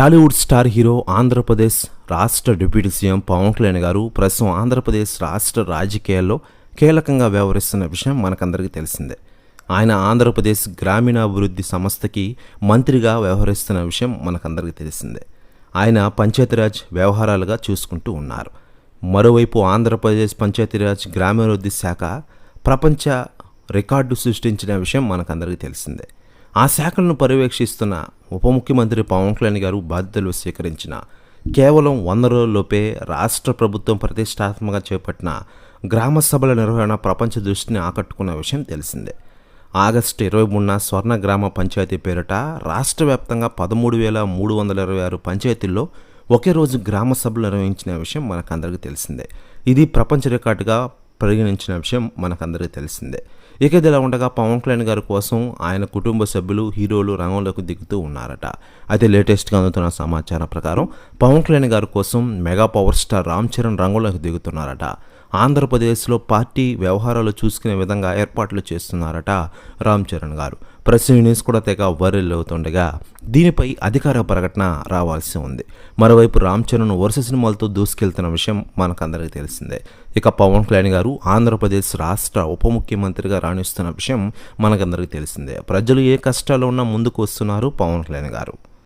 Tollywood star hero Andhra Pradesh రాష్ట్ర deputy CM Pawan Kalyan గారు ప్రస్తుతం ఆంధ్రప్రదేశ్ రాష్ట్ర రాజకీయాల్లో కీలకంగా వ్యవహరిస్తున్న విషయం మనకందరికీ తెలిసిందే. ఆయన ఆంధ్రప్రదేశ్ గ్రామీణాభివృద్ధి సంస్థకి మంత్రిగా వ్యవహరిస్తున్న విషయం మనకందరికీ తెలిసిందే. ఆయన పంచాయతీరాజ్ వ్యవహారాలుగా చూసుకుంటూ ఉన్నారు. మరోవైపు ఆంధ్రప్రదేశ్ పంచాయతీరాజ్ గ్రామీణాభివృద్ధి శాఖ ప్రపంచ రికార్డు సృష్టించిన విషయం మనకందరికీ తెలిసిందే. ఆ శాఖలను పర్యవేక్షిస్తున్న ఉప ముఖ్యమంత్రి పవన్ కళ్యాణ్ గారు బాధ్యతలు స్వీకరించిన కేవలం వంద రోజుల్లోపే రాష్ట్ర ప్రభుత్వం ప్రతిష్టాత్మకంగా చేపట్టిన గ్రామ సభల నిర్వహణ ప్రపంచ దృష్టిని ఆకట్టుకున్న విషయం తెలిసిందే. ఆగస్టు ఇరవై మూడున స్వర్ణ గ్రామ పంచాయతీ పేరిట రాష్ట్ర వ్యాప్తంగా పదమూడు వేల మూడు వందల ఇరవై ఆరు పంచాయతీల్లో ఒకే రోజు గ్రామ సభలు నిర్వహించిన విషయం మనకందరికీ తెలిసిందే. ఇది ప్రపంచ రికార్డుగా పరిగణించిన విషయం మనకందరికీ తెలిసిందే. ఇక ఇదిలా ఉండగా పవన్ కళ్యాణ్ గారి కోసం ఆయన కుటుంబ సభ్యులు హీరోలు రంగంలోకి దిగుతూ ఉన్నారట. అయితే లేటెస్ట్గా అందుతున్న సమాచారం ప్రకారం పవన్ కళ్యాణ్ గారి కోసం mega power star Ram Charan రంగంలోకి దిగుతున్నారట. ఆంధ్రప్రదేశ్లో పార్టీ వ్యవహారాలు చూసుకునే విధంగా ఏర్పాట్లు చేస్తున్నారట రామ్ చరణ్ గారు. ప్రెస్ న్యూస్ కూడా తెగ వైరల్ అవుతుండగా దీనిపై అధికార ప్రకటన రావాల్సి ఉంది. మరోవైపు రామ్ చరణ్ వరుస సినిమాలతో దూసుకెళ్తున్న విషయం మనకందరికీ తెలిసిందే. ఇక పవన్ కళ్యాణ్ గారు ఆంధ్రప్రదేశ్ రాష్ట్ర ఉప ముఖ్యమంత్రిగా రాణిస్తున్న విషయం మనకందరికీ తెలిసిందే. ప్రజలు ఏ కష్టాలు ఉన్నా ముందుకు వస్తున్నారు పవన్ కళ్యాణ్ గారు.